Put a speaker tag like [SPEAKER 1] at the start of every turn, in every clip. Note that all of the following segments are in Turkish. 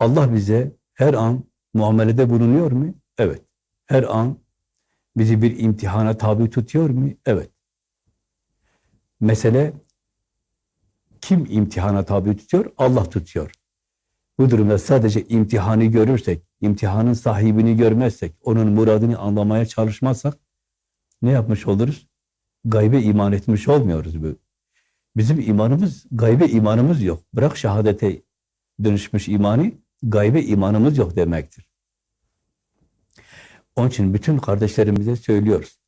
[SPEAKER 1] Allah bize her an muamelede bulunuyor mu? Evet. Her an bizi bir imtihana tabi tutuyor mu? Evet. Mesele kim imtihana tabi tutuyor? Allah tutuyor. Bu durumda sadece imtihanı görürsek, imtihanın sahibini görmezsek, onun muradını anlamaya çalışmazsak ne yapmış oluruz? Gaybe iman etmiş olmuyoruz. Bu. Bizim imanımız, gaybe imanımız yok. Bırak şehadete dönüşmüş imanı, gaybe imanımız yok demektir. Onun için bütün kardeşlerimize söylüyoruz.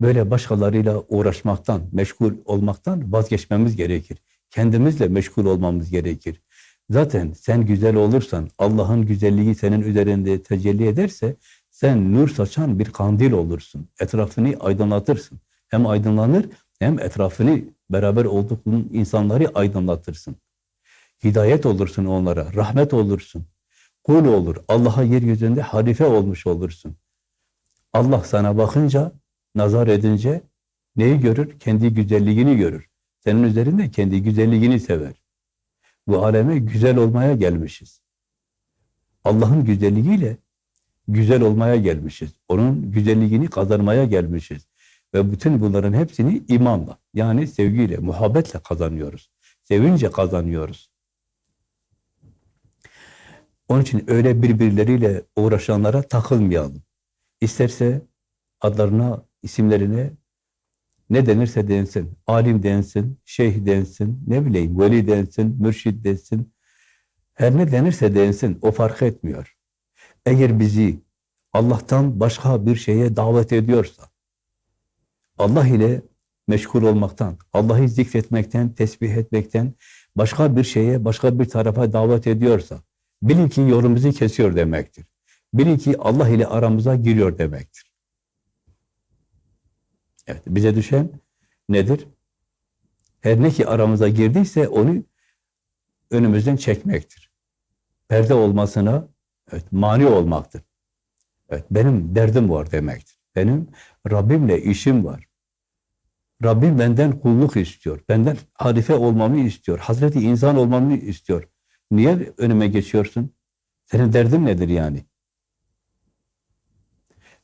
[SPEAKER 1] Böyle başkalarıyla uğraşmaktan, meşgul olmaktan vazgeçmemiz gerekir. Kendimizle meşgul olmamız gerekir. Zaten sen güzel olursan, Allah'ın güzelliği senin üzerinde tecelli ederse, sen nur saçan bir kandil olursun. Etrafını aydınlatırsın. Hem aydınlanır, hem etrafını beraber olduğun insanları aydınlatırsın. Hidayet olursun onlara, rahmet olursun. Kul olur, Allah'a yeryüzünde halife olmuş olursun. Allah sana bakınca, nazar edince neyi görür? Kendi güzelliğini görür. Senin üzerinde kendi güzelliğini sever. Bu aleme güzel olmaya gelmişiz. Allah'ın güzelliğiyle güzel olmaya gelmişiz. Onun güzelliğini kazanmaya gelmişiz. Ve bütün bunların hepsini imanla, yani sevgiyle, muhabbetle kazanıyoruz. Sevince kazanıyoruz. Onun için öyle birbirleriyle uğraşanlara takılmayalım. İsterse adlarına, isimlerine ne denirse densin, alim densin, şeyh densin, ne bileyim, veli densin, mürşid densin, her ne denirse densin, o fark etmiyor. Eğer bizi Allah'tan başka bir şeye davet ediyorsa, Allah ile meşgul olmaktan, Allah'ı zikretmekten, tesbih etmekten, başka bir şeye, başka bir tarafa davet ediyorsa, bilin ki yolumuzu kesiyor demektir. Bilin ki Allah ile aramıza giriyor demektir. Evet, bize düşen nedir? Her ne ki aramıza girdiyse onu önümüzden çekmektir. Perde olmasına evet, mani olmaktır. Evet, benim derdim var demektir. Benim Rabbimle işim var. Rabbim benden kulluk istiyor. Benden halife olmamı istiyor. Hazreti insan olmamı istiyor. Niye önüme geçiyorsun? Senin derdin nedir yani?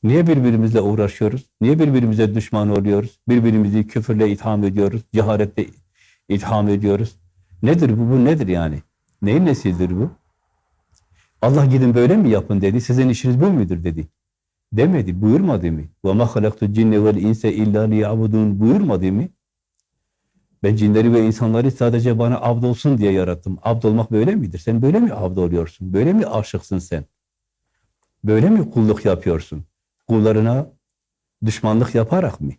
[SPEAKER 1] Niye birbirimizle uğraşıyoruz? Niye birbirimize düşman oluyoruz? Birbirimizi küfürle itham ediyoruz, ceharetle itham ediyoruz. Nedir bu? Bu nedir yani? Neyin nesidir bu? Allah gidin böyle mi yapın dedi. Sizin işiniz bu müdür dedi. Demedi, buyurmadı mı? Ve ma halaktu cinne vel insa illa liyabudun buyurmadı mı? Ben cinleri ve insanları sadece bana abd olsun diye yarattım. Abd olmak böyle midir? Sen böyle mi abd oluyorsun? Böyle mi aşıksın sen? Böyle mi kulluk yapıyorsun? Kullarına düşmanlık yaparak mı?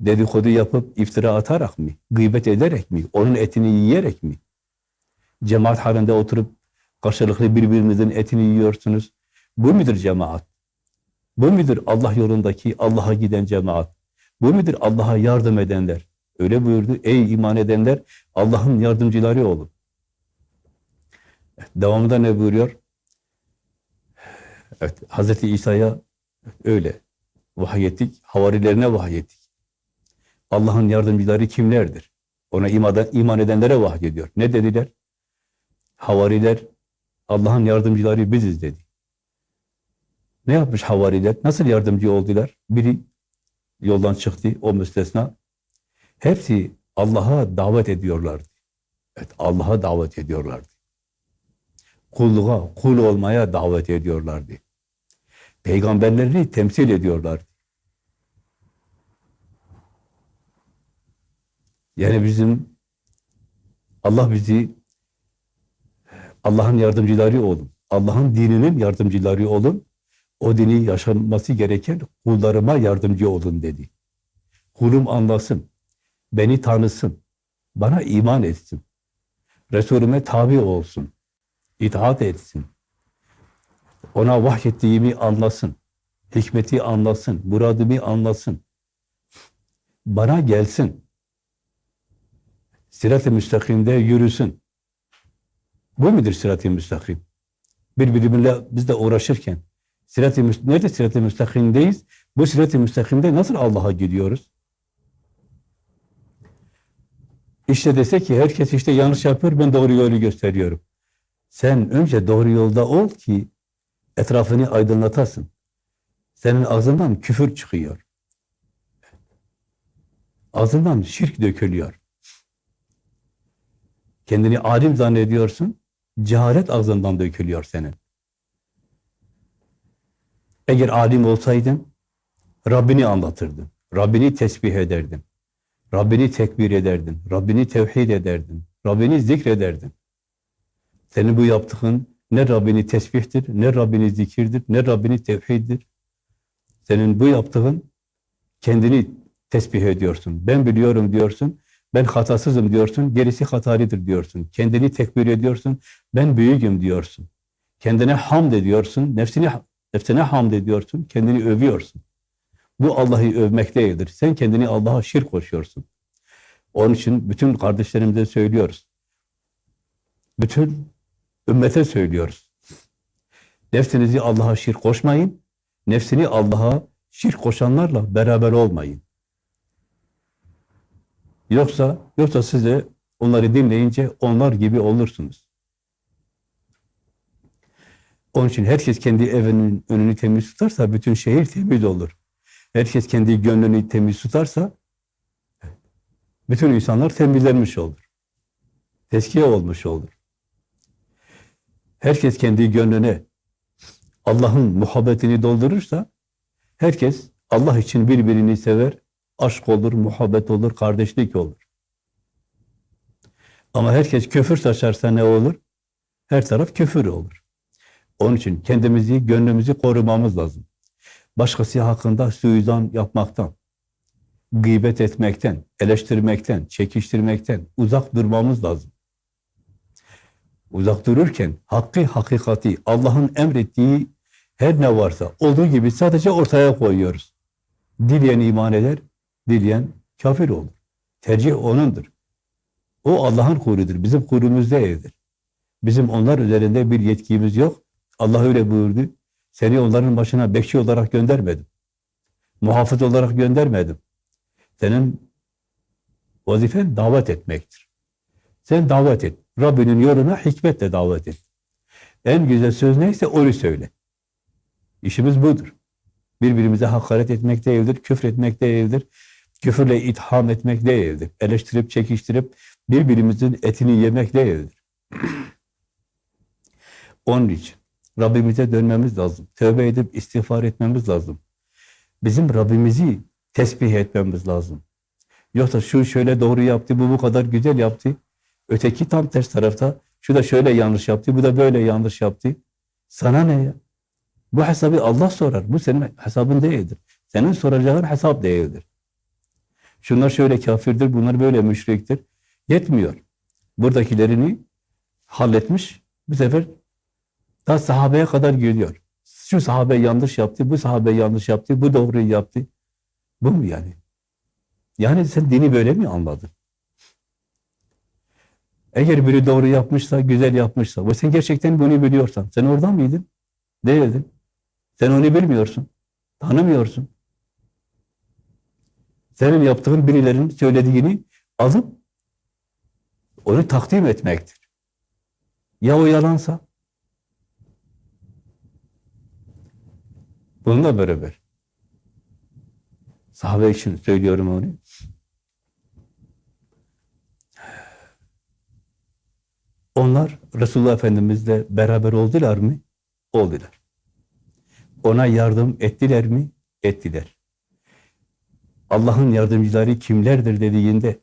[SPEAKER 1] Dedikodu yapıp iftira atarak mı? Gıybet ederek mi? Onun etini yiyerek mi? Cemaat halinde oturup karşılıklı birbirinizin etini yiyorsunuz. Bu midir cemaat? Bu midir Allah yolundaki Allah'a giden cemaat? Bu midir Allah'a yardım edenler? Öyle buyurdu. Ey iman edenler Allah'ın yardımcıları olun. Devamında ne buyuruyor? Evet, Hazreti İsa'ya öyle vahyettik, havarilerine vahyettik. Allah'ın yardımcıları kimlerdir? Ona iman, iman edenlere vahyediyor. Ne dediler? Havariler, Allah'ın yardımcıları biziz dedi. Ne yapmış havariler? Nasıl yardımcı oldular? Biri yoldan çıktı, o müstesna. Hepsi Allah'a davet ediyorlardı. Evet, Allah'a davet ediyorlardı. Kulluğa, kul olmaya davet ediyorlardı. Peygamberlerini temsil ediyorlardı. Yani bizim Allah bizi Allah'ın yardımcıları olun. Allah'ın dininin yardımcıları olun. O dini yaşanması gereken kullarıma yardımcı olun dedi. Kulum anlasın, beni tanısın, bana iman etsin, Resulüme tabi olsun, itaat etsin, ona vahyettiğimi anlasın, hikmeti anlasın, muradımı anlasın, bana gelsin, sirat-ı müstakimde yürüsün. Bu midir sirat-ı müstakim? Birbirimiyle biz de uğraşırken, Sirat-ı müst nerede sirat-ı müstakimdeyiz? Bu sirat-ı müstakimde nasıl Allah'a gidiyoruz? İşte dese ki herkes işte yanlış yapıyor, ben doğru yolu gösteriyorum. Sen önce doğru yolda ol ki etrafını aydınlatasın. Senin ağzından küfür çıkıyor. Ağzından şirk dökülüyor. Kendini alim zannediyorsun, cehalet ağzından dökülüyor senin. Eğer alim olsaydın, Rabbini anlatırdın, Rabbini tesbih ederdin, Rabbini tekbir ederdin, Rabbini tevhid ederdin, Rabbini zikrederdin. Senin bu yaptığın ne Rabbini tesbihtir, ne Rabbini zikirdir, ne Rabbini tevhiddir. Senin bu yaptığın kendini tesbih ediyorsun. Ben biliyorum diyorsun. Ben hatasızım diyorsun. Gerisi hatalıdır diyorsun. Kendini tekbir ediyorsun. Ben büyüğüm diyorsun. Kendine hamd ediyorsun. Nefsini nefsine hamd ediyorsun. Kendini övüyorsun. Bu Allah'ı övmek değildir. Sen kendini Allah'a şirk koşuyorsun. Onun için bütün kardeşlerimize söylüyoruz. Bütün ümmete söylüyoruz. Nefsinizi Allah'a şirk koşmayın. Nefsini Allah'a şirk koşanlarla beraber olmayın. Yoksa yoksa siz de onları dinleyince onlar gibi olursunuz. Onun için herkes kendi evinin önünü temiz tutarsa bütün şehir temiz olur. Herkes kendi gönlünü temiz tutarsa bütün insanlar temizlenmiş olur. Teskiye olmuş olur. Herkes kendi gönlüne Allah'ın muhabbetini doldurursa herkes Allah için birbirini sever, aşk olur, muhabbet olur, kardeşlik olur. Ama herkes küfür saçarsa ne olur? Her taraf küfür olur. Onun için kendimizi, gönlümüzü korumamız lazım. Başkası hakkında suizan yapmaktan, gıybet etmekten, eleştirmekten, çekiştirmekten uzak durmamız lazım. Uzak dururken hakkı, hakikati, Allah'ın emrettiği her ne varsa olduğu gibi sadece ortaya koyuyoruz. Dileyen iman eder, dileyen kafir olur. Tercih O'nundur. O Allah'ın kurudur, bizim kurumuz değildir. Bizim onlar üzerinde bir yetkimiz yok. Allah öyle buyurdu. Seni onların başına bekçi olarak göndermedim. Muhafız olarak göndermedim. Senin vazifen davet etmektir. Sen davet et. Rabbinin yoluna hikmetle davet et. En güzel söz neyse onu söyle. İşimiz budur. Birbirimize hakaret etmek değildir, küfretmek değildir, küfürle itham etmek değildir. Eleştirip, çekiştirip birbirimizin etini yemek değildir. Onun için Rabbimize dönmemiz lazım. Tövbe edip istiğfar etmemiz lazım. Bizim Rabbimizi tesbih etmemiz lazım. Yoksa şu şöyle doğru yaptı, bu bu kadar güzel yaptı. Öteki tam ters tarafta, şu da şöyle yanlış yaptı, bu da böyle yanlış yaptı. Sana ne ya? Bu hesabı Allah sorar. Bu senin hesabın değildir. Senin soracağın hesap değildir. Şunlar şöyle kafirdir, bunlar böyle müşriktir. Yetmiyor. Buradakilerini halletmiş. Bu sefer daha sahabeye kadar geliyor. Şu sahabe yanlış yaptı, bu sahabe yanlış yaptı, bu doğruyu yaptı. Bu mu yani? Yani sen dini böyle mi anladın? Eğer biri doğru yapmışsa, güzel yapmışsa, ve sen gerçekten bunu biliyorsan, sen oradan mıydın? Değildin. Sen onu bilmiyorsun. Tanımıyorsun. Senin yaptığın birilerinin söylediğini alıp onu takdim etmektir. Ya o yalansa? Bununla beraber sahabe için söylüyorum onu. Onlar Resulullah Efendimizle beraber oldular mı? Oldular. Ona yardım ettiler mi? Ettiler. Allah'ın yardımcıları kimlerdir dediğinde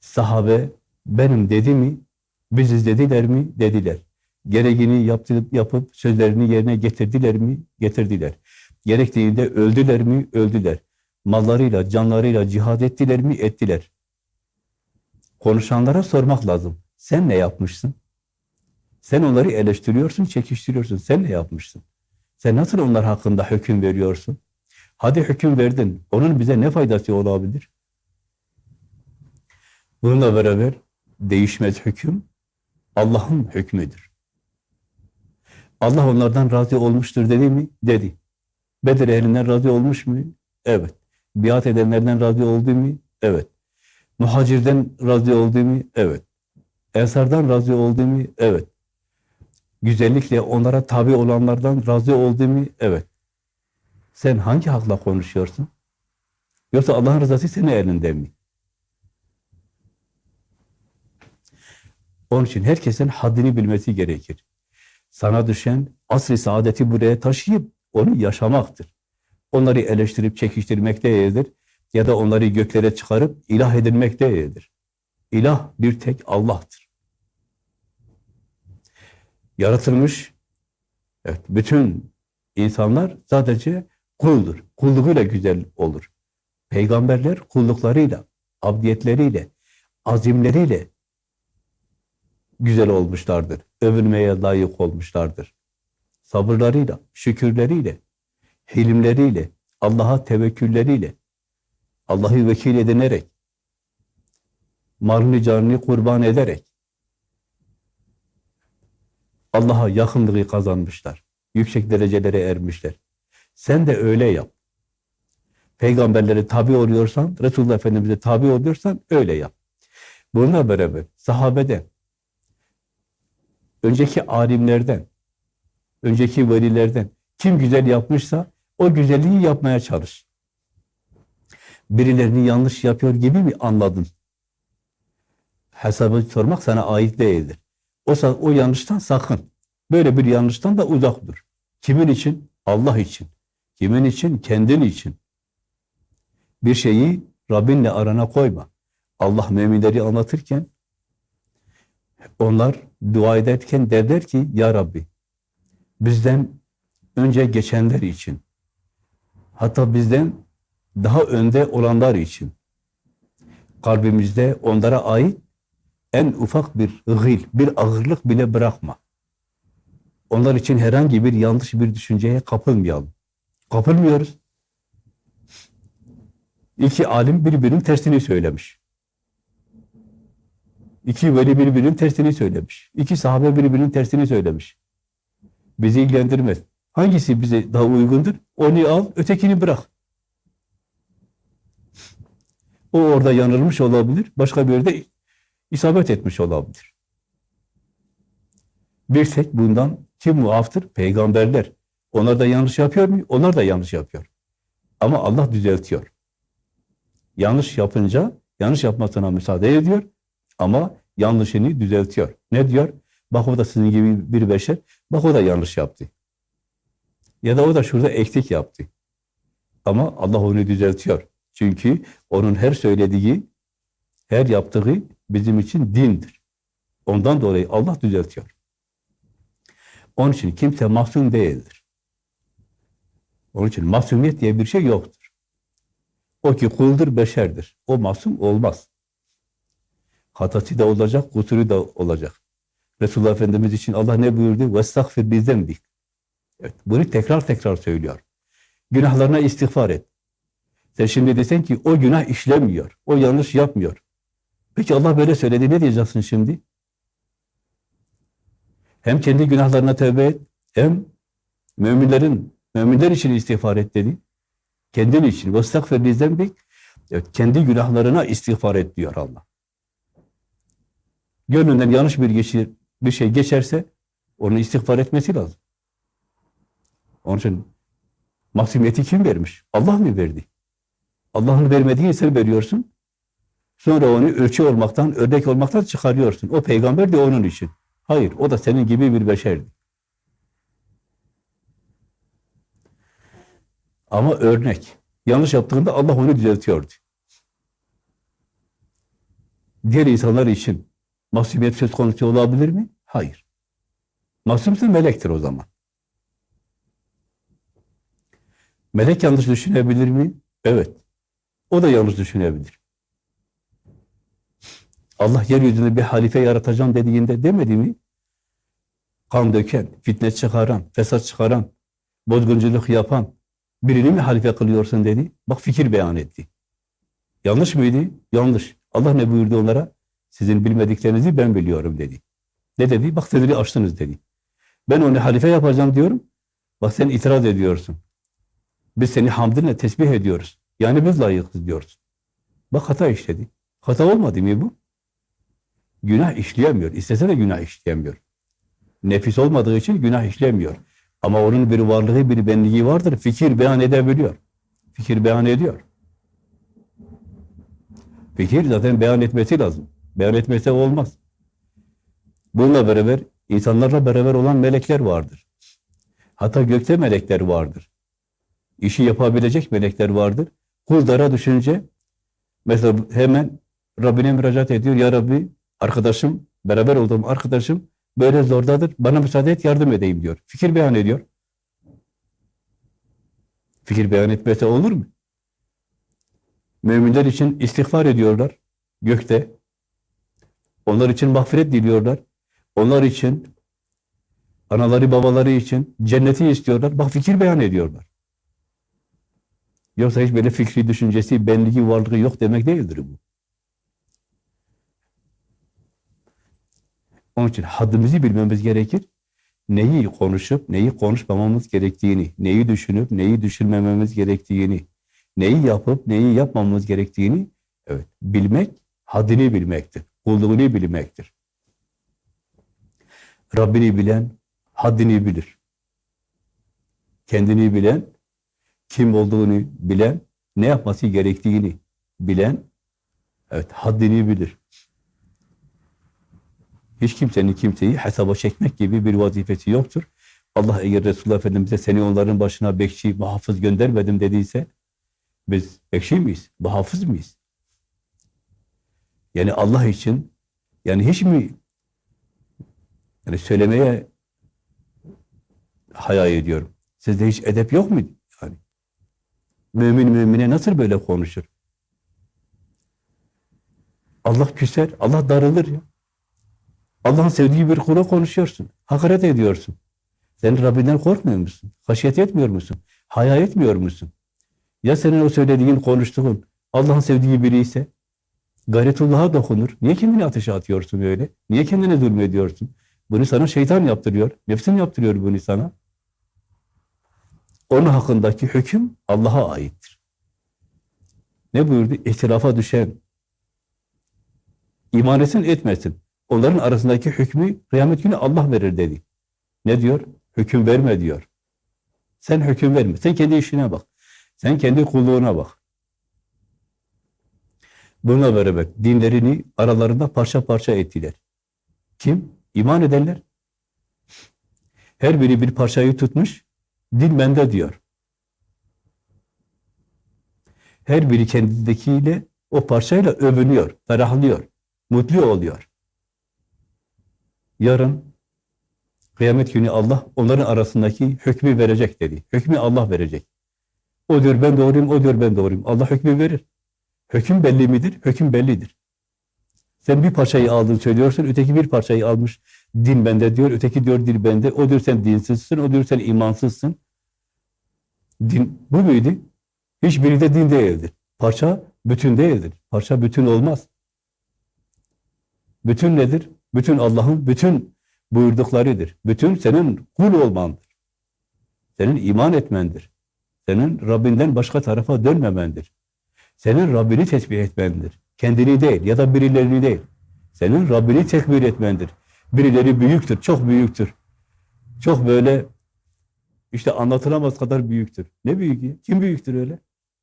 [SPEAKER 1] sahabe benim dedi mi? Biziz dediler mi? Dediler. Gereğini yaptı, yapıp sözlerini yerine getirdiler mi? Getirdiler. Gerektiğinde öldüler mi? Öldüler. Mallarıyla, canlarıyla cihad ettiler mi? Ettiler. Konuşanlara sormak lazım. Sen ne yapmışsın? Sen onları eleştiriyorsun, çekiştiriyorsun. Sen ne yapmışsın? Sen nasıl onlar hakkında hüküm veriyorsun? Hadi hüküm verdin. Onun bize ne faydası olabilir? Bununla beraber değişmez hüküm Allah'ın hükmüdür. Allah onlardan razı olmuştur dedi mi? Dedi. Bedir ehlinden razı olmuş mu? Evet. Biat edenlerden razı oldu mu? Evet. Muhacirden razı oldu mu? Evet. Ensardan razı oldu mu? Evet. güzellikle onlara tabi olanlardan razı oldu mu? Evet. Sen hangi hakla konuşuyorsun? Yoksa Allah'ın rızası senin elinde mi? Onun için herkesin haddini bilmesi gerekir. Sana düşen asr-ı saadeti buraya taşıyıp onu yaşamaktır. Onları eleştirip çekiştirmek değildir. Ya da onları göklere çıkarıp ilah edinmek değildir. İlah bir tek Allah'tır. Yaratılmış evet, bütün insanlar sadece kuldur. Kulluğuyla güzel olur. Peygamberler kulluklarıyla, abdiyetleriyle, azimleriyle güzel olmuşlardır. Övülmeye layık olmuşlardır. Sabırlarıyla, şükürleriyle, hilimleriyle, Allah'a tevekkülleriyle, Allah'ı vekil edinerek, malını canını kurban ederek, Allah'a yakınlığı kazanmışlar. Yüksek derecelere ermişler. Sen de öyle yap. Peygamberlere tabi oluyorsan, Resulullah Efendimiz'e tabi oluyorsan öyle yap. Bununla beraber sahabeden, önceki alimlerden, önceki velilerden kim güzel yapmışsa o güzelliği yapmaya çalış. Birilerini yanlış yapıyor gibi mi anladın? Hesabı sormak sana ait değildir. O, o yanlıştan sakın. Böyle bir yanlıştan da uzak dur. Kimin için? Allah için. Kimin için? Kendin için. Bir şeyi Rabbinle arana koyma. Allah müminleri anlatırken onlar dua ederken derler ki Ya Rabbi bizden önce geçenler için hatta bizden daha önde olanlar için kalbimizde onlara ait en ufak bir gıl, bir ağırlık bile bırakma. Onlar için herhangi bir yanlış bir düşünceye kapılmayalım. Kapılmıyoruz. İki alim birbirinin tersini söylemiş. İki veli birbirinin tersini söylemiş. İki sahabe birbirinin tersini söylemiş. Bizi ilgilendirmez. Hangisi bize daha uygundur? Onu al, ötekini bırak. O orada yanılmış olabilir, başka bir yerde isabet etmiş olabilir. Bir tek bundan kim muaftır? Peygamberler. Onlar da yanlış yapıyor mu? Onlar da yanlış yapıyor. Ama Allah düzeltiyor. Yanlış yapınca yanlış yapmasına müsaade ediyor ama yanlışını düzeltiyor. Ne diyor? Bak o da sizin gibi bir beşer, bak o da yanlış yaptı. Ya da o da şurada eksik yaptı. Ama Allah onu düzeltiyor. Çünkü onun her söylediği, her yaptığı bizim için dindir. Ondan dolayı Allah düzeltiyor. Onun için kimse mahzun değildir. Onun için mahzuniyet diye bir şey yoktur. O ki kuldur, beşerdir. O masum olmaz. Hatası da olacak, kusuru da olacak. Resulullah Efendimiz için Allah ne buyurdu? وَاسْتَغْفِرْ بِذَنْبِكَ Evet, bunu tekrar tekrar söylüyor. Günahlarına istiğfar et. Sen şimdi desen ki o günah işlemiyor, o yanlış yapmıyor. Peki Allah böyle söyledi, ne diyeceksin şimdi? Hem kendi günahlarına tövbe et, hem müminlerin, müminler için istiğfar et dedi. Kendin için. وَاسْتَغْفِرْ لِذَنْبِكَ Evet, kendi günahlarına istiğfar et diyor Allah. Gönlünden yanlış bir, geçir, bir şey geçerse onu istiğfar etmesi lazım. Onun için masumiyeti kim vermiş? Allah mı verdi? Allah'ın vermediğini sen veriyorsun. Sonra onu ölçü olmaktan, örnek olmaktan çıkarıyorsun. O peygamber de onun için. Hayır, o da senin gibi bir beşerdi. Ama örnek. Yanlış yaptığında Allah onu düzeltiyordu. Diğer insanlar için masumiyet söz konusu olabilir mi? Hayır. Masumsa melektir o zaman. Melek yanlış düşünebilir mi? Evet. O da yanlış düşünebilir. Allah yeryüzünde bir halife yaratacağım dediğinde demedi mi? Kan döken, fitne çıkaran, fesat çıkaran, bozgunculuk yapan birini mi halife kılıyorsun dedi. Bak fikir beyan etti. Yanlış mıydı? Yanlış. Allah ne buyurdu onlara? Sizin bilmediklerinizi ben biliyorum dedi. Ne dedi? Bak sedri açtınız dedi. Ben onu halife yapacağım diyorum. Bak sen itiraz ediyorsun. Biz seni hamdinle tesbih ediyoruz. Yani biz layıkız diyoruz. Bak hata işledi. Hata olmadı mı bu? Günah işleyemiyor. İstese de günah işleyemiyor. Nefis olmadığı için günah işlemiyor. Ama onun bir varlığı, bir benliği vardır. Fikir beyan edebiliyor. Fikir beyan ediyor. Fikir zaten beyan etmesi lazım. Etmese olmaz. Bununla beraber insanlarla beraber olan melekler vardır. Hatta gökte melekler vardır. İşi yapabilecek melekler vardır. Kul düşünce mesela hemen Rabbine müracaat ediyor. Ya Rabbi arkadaşım, beraber olduğum arkadaşım böyle zordadır. Bana müsaade et yardım edeyim diyor. Fikir beyan ediyor. Fikir beyan etmese olur mu? Müminler için istiğfar ediyorlar gökte. Onlar için mağfiret diliyorlar. Onlar için, anaları babaları için cenneti istiyorlar. Bak fikir beyan ediyorlar. Yoksa hiç böyle fikri düşüncesi, benliği, varlığı yok demek değildir bu. Onun için haddimizi bilmemiz gerekir. Neyi konuşup, neyi konuşmamamız gerektiğini, neyi düşünüp, neyi düşünmememiz gerektiğini, neyi yapıp, neyi yapmamamız gerektiğini evet, bilmek, haddini bilmektir. Kulluğunu bilmektir. Rabbini bilen, haddini bilir. Kendini bilen, kim olduğunu bilen, ne yapması gerektiğini bilen, evet haddini bilir. Hiç kimsenin kimseyi hesaba çekmek gibi bir vazifesi yoktur. Allah eğer Resulullah Efendimiz'e seni onların başına bekçi, muhafız göndermedim dediyse, biz bekçi miyiz, muhafız mıyız? Yani Allah için, yani hiç mi yani söylemeye hayal ediyorum. Sizde hiç edep yok mu? Yani mümin mümine nasıl böyle konuşur? Allah küser, Allah darılır ya. Allah'ın sevdiği bir kula konuşuyorsun. Hakaret ediyorsun. Sen Rabbinden korkmuyor musun? Haşyet etmiyor musun? Haya etmiyor musun? Ya senin o söylediğin, konuştuğun Allah'ın sevdiği biri ise gayretullah'a dokunur. Niye kendini ateşe atıyorsun öyle? Niye kendine zulmediyorsun? Bunu sana şeytan yaptırıyor. Nefsin yaptırıyor bunu sana. Onun hakkındaki hüküm Allah'a aittir. Ne buyurdu? İhtilafa düşen, iman etsin etmesin. Onların arasındaki hükmü kıyamet günü Allah verir dedi. Ne diyor? Hüküm verme diyor. Sen hüküm verme. Sen kendi işine bak. Sen kendi kulluğuna bak. Bununla beraber dinlerini aralarında parça parça ettiler. Kim? İman edenler. Her biri bir parçayı tutmuş, din bende diyor. Her biri kendindekiyle, o parçayla övünüyor, ferahlıyor, mutlu oluyor. Yarın kıyamet günü Allah onların arasındaki hükmü verecek dedi. Hükmü Allah verecek. O diyor ben doğruyum, o diyor ben doğruyum. Allah hükmü verir. Hüküm belli midir? Hüküm bellidir. Sen bir parçayı aldın söylüyorsun, öteki bir parçayı almış. Din bende diyor, öteki diyor din bende. O diyor sen dinsizsin, o diyor sen imansızsın. Din bu muydu? Hiçbiri de din değildir. Parça bütün değildir. Parça bütün olmaz. Bütün nedir? Bütün Allah'ın bütün buyurduklarıdır. Bütün senin kul olmandır. Senin iman etmendir. Senin Rabbinden başka tarafa dönmemendir. Senin Rabbini tesbih etmendir. Kendini değil ya da birilerini değil. Senin Rabbini tekbir etmendir. Birileri büyüktür, çok büyüktür. Çok böyle işte anlatılamaz kadar büyüktür. Ne büyük? Kim büyüktür öyle?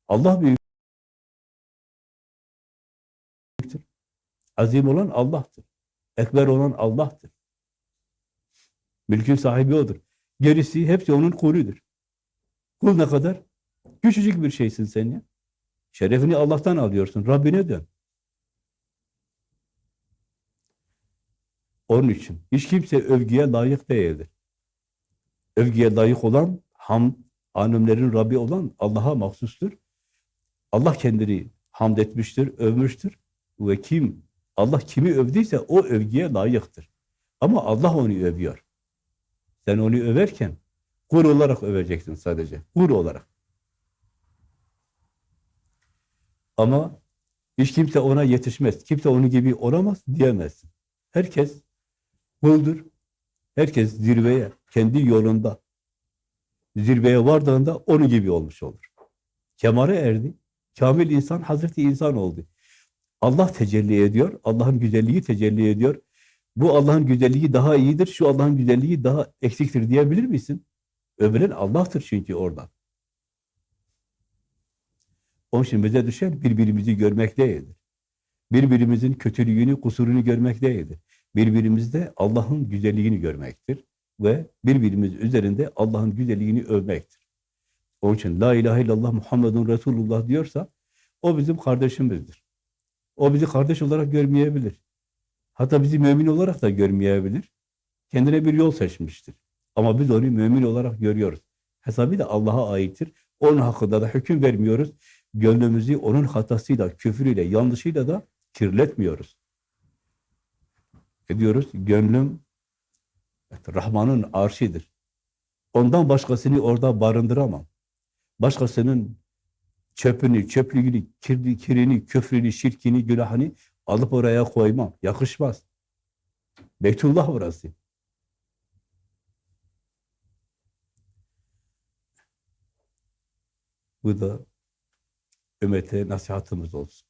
[SPEAKER 1] Allah büyüktür. Azim olan Allah'tır. Ekber olan Allah'tır. Mülkün sahibi O'dur. Gerisi hepsi O'nun kuludur. Kul ne kadar? Küçücük bir şeysin sen ya. Şerefini Allah'tan alıyorsun. Rabbine dön. Onun için hiç kimse övgüye layık değildir. Övgüye layık olan, ham, alemlerin Rabbi olan Allah'a mahsustur. Allah kendini hamd etmiştir, övmüştür. Ve kim, Allah kimi övdüyse o övgüye layıktır. Ama Allah onu övüyor. Sen onu överken kul olarak öveceksin sadece. Kul olarak. Ama hiç kimse ona yetişmez. Kimse onu gibi olamaz diyemezsin. Herkes kuldur. Herkes zirveye, kendi yolunda zirveye vardığında onu gibi olmuş olur. Kemale erdi. Kamil insan Hazreti insan oldu. Allah tecelli ediyor. Allah'ın güzelliği tecelli ediyor. Bu Allah'ın güzelliği daha iyidir, şu Allah'ın güzelliği daha eksiktir diyebilir misin? Övülen Allah'tır çünkü orada. Onun için bize düşen birbirimizi görmek değildir. Birbirimizin kötülüğünü, kusurunu görmek değildir. Birbirimizde Allah'ın güzelliğini görmektir. Ve birbirimiz üzerinde Allah'ın güzelliğini övmektir. Onun için La ilahe illallah Muhammedun Resulullah diyorsa o bizim kardeşimizdir. O bizi kardeş olarak görmeyebilir. Hatta bizi mümin olarak da görmeyebilir. Kendine bir yol seçmiştir. Ama biz onu mümin olarak görüyoruz. Hesabı da Allah'a aittir. Onun hakkında da hüküm vermiyoruz. Gönlümüzü onun hatasıyla, küfrüyle, yanlışıyla da kirletmiyoruz. Ne diyoruz? Gönlüm evet, Rahman'ın arşidir. Ondan başkasını orada barındıramam. Başkasının çöpünü, çöplüğünü, kirini, küfrünü, şirkini, günahını alıp oraya koymam. Yakışmaz. Beytullah orası. Bu da ümmete nasihatımız olsun.